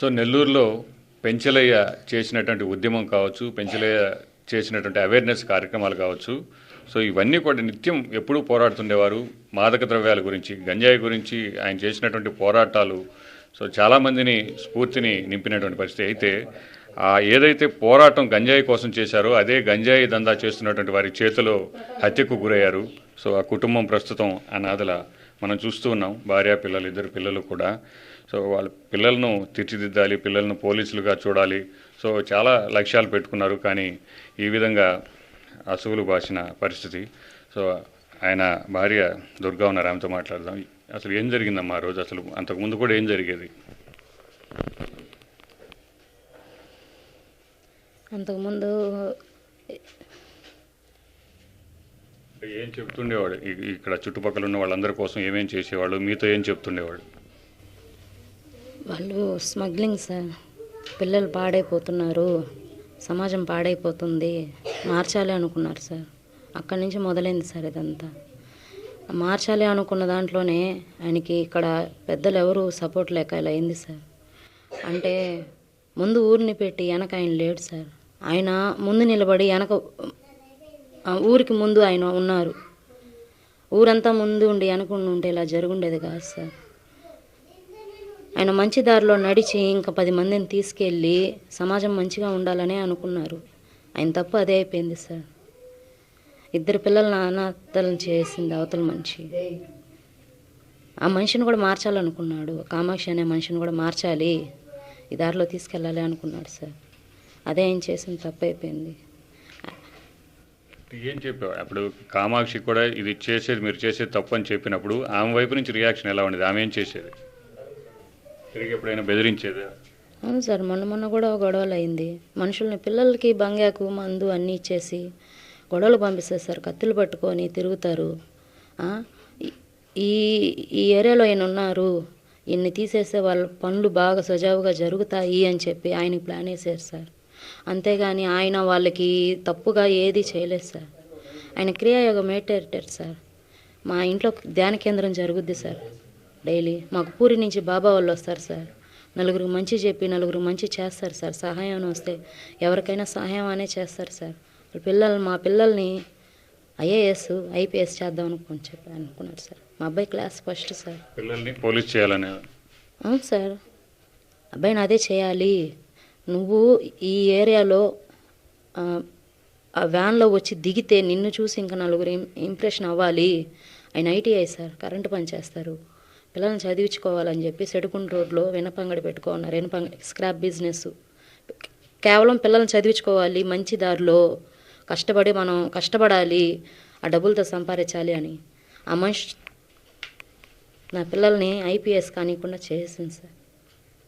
So నెల్లూరులో పెంచలయ్య చేసినటువంటి ఉద్యమం కావచ్చు పెంచలయ్య చేసినటువంటి అవేర్నెస్ కార్యక్రమాలు కావచ్చు. సో ఇవన్నీ కూడా నిత్యం ఎప్పుడూ పోరాడుతుండేవారు. మాదక ద్రవ్యాల గురించి గంజాయి గురించి ఆయన చేసినటువంటి పోరాటాలు. సో చాలామందిని స్ఫూర్తిని నింపినటువంటి పరిస్థితి. అయితే ఆ ఏదైతే పోరాటం గంజాయి కోసం చేశారో అదే గంజాయి దందా చేస్తున్నటువంటి వారి చేతిలో హత్యకు గురయ్యారు. సో ఆ కుటుంబం ప్రస్తుతం అనాథల మనం చూస్తూ ఉన్నాం. భార్య పిల్లలు ఇద్దరు పిల్లలు కూడా. సో వాళ్ళ పిల్లలను తీర్చిదిద్దాలి పిల్లలను పోలీసులుగా చూడాలి. సో చాలా లక్ష్యాలు పెట్టుకున్నారు. కానీ ఈ విధంగా అసువులు బాసిన పరిస్థితి. సో ఆయన భార్య దుర్గా ఉన్నారు ఆమెతో మాట్లాడదాం. అసలు ఏం జరిగిందమ్మా ఆ రోజు? అసలు అంతకుముందు కూడా ఏం జరిగేది? అంతకుముందు ఏం చెప్తుండేవాడు? ఇక్కడ చుట్టుపక్కల ఉన్న వాళ్ళందరి కోసం ఏమేం చేసేవాళ్ళు? మీతో ఏం చెప్తుండేవాడు? వాళ్ళు స్మగ్లింగ్ సార్. పిల్లలు పాడైపోతున్నారు. సమాజం పాడైపోతుంది. మార్చాలి అనుకున్నారు సార్. అక్కడి నుంచి మొదలైంది సార్ ఇదంతా. మార్చాలి అనుకున్న దాంట్లోనే ఆయనకి ఇక్కడ పెద్దలు ఎవరు సపోర్ట్ లేక ఇలా అయింది సార్. అంటే ముందు ఊరిని పెట్టి వెనక ఆయన లేడు సార్. ఆయన ముందు నిలబడి వెనక ఊరికి ముందు ఆయన ఉన్నారు. ఊరంతా ముందు ఉండి అనుకుని ఉంటే ఇలా జరుగుండేది కాదు సార్. ఆయన మంచి దారిలో నడిచి ఇంకా పది మందిని తీసుకెళ్ళి సమాజం మంచిగా ఉండాలనే అనుకున్నారు. ఆయన తప్పు అదే అయిపోయింది సార్. ఇద్దరు పిల్లలను అనాథలను చేసింది అవతల మనిషి. ఆ మనిషిని కూడా మార్చాలనుకున్నాడు. కామాక్షి అనే మనిషిని కూడా మార్చాలి. ఈ దారిలో తీసుకెళ్ళాలి అనుకున్నాడు సార్. అదే ఆయన చేసింది తప్పు అయిపోయింది. ఏం చెప్పావు? అప్పుడు కామాక్షి కూడా ఇది చేసేది మీరు చేసేది తప్పు అని చెప్పినప్పుడు ఆమె వైపు నుంచి రియాక్షన్ ఎలా ఉండేది? ఆమె ఏం చేసేది? తిరిగి ఎప్పుడైనా బెదిరించేది? అవును సార్ మొన్న మొన్న కూడా గొడవలు అయింది. మనుషుల్ని పిల్లలకి బంగాకు మందు అన్నీ ఇచ్చేసి గొడవలు పంపిస్తారు సార్. కత్తులు పట్టుకొని తిరుగుతారు. ఈ- ఈ ఏరియాలో ఆయన ఉన్నారు. ఈయన్ని తీసేస్తే వాళ్ళ పనులు బాగా సజావుగా జరుగుతాయి అని చెప్పి ఆయనకి ప్లాన్ వేసారు సార్. అంతేగాని ఆయన వాళ్ళకి తప్పుగా ఏది చేయలేదు సార్. ఆయన క్రియాయోగ మెడిటేటర్ సార్? మా ఇంట్లో ధ్యాన కేంద్రం జరుగుద్ది సార్. డైలీ మాకు పూరి నుంచి బాబా వాళ్ళు వస్తారు సార్. నలుగురికి మంచి చెప్పి నలుగురు మంచి చేస్తారు సార్. సహాయం వస్తే ఎవరికైనా సహాయం అనే చేస్తారు సార్. పిల్లలు మా పిల్లల్ని ఐఏఎస్ ఐపీఎస్ చేద్దాం అనుకుని చెప్పి అనుకున్నారు సార్. మా అబ్బాయి క్లాస్ ఫస్ట్ సార్. పిల్లల్ని పోలీస్ చేయాలనే అవును సార్. అబ్బాయిని అదే చేయాలి. నువ్వు ఈ ఏరియాలో ఆ, వ్యాన్లో వచ్చి దిగితే నిన్ను చూసి ఇంకా నలుగురు ఇంప్రెషన్ అవ్వాలి. ఆయన ఐటీఐ సార్ కరెంటు పని చేస్తారు. పిల్లల్ని చదివించుకోవాలని చెప్పి సెడుకుంట రోడ్లో వెనపంగడి పెట్టుకున్నారు వెనపంగ స్క్రాప్ బిజినెస్. కేవలం పిల్లల్ని చదివించుకోవాలి మంచి దారిలో. కష్టపడి మనం కష్టపడాలి. ఆ డబ్బులతో సంపాదించాలి అని. ఆ మనిషి నా పిల్లల్ని ఐపీఎస్ కానివ్వకుండా చేసింది సార్.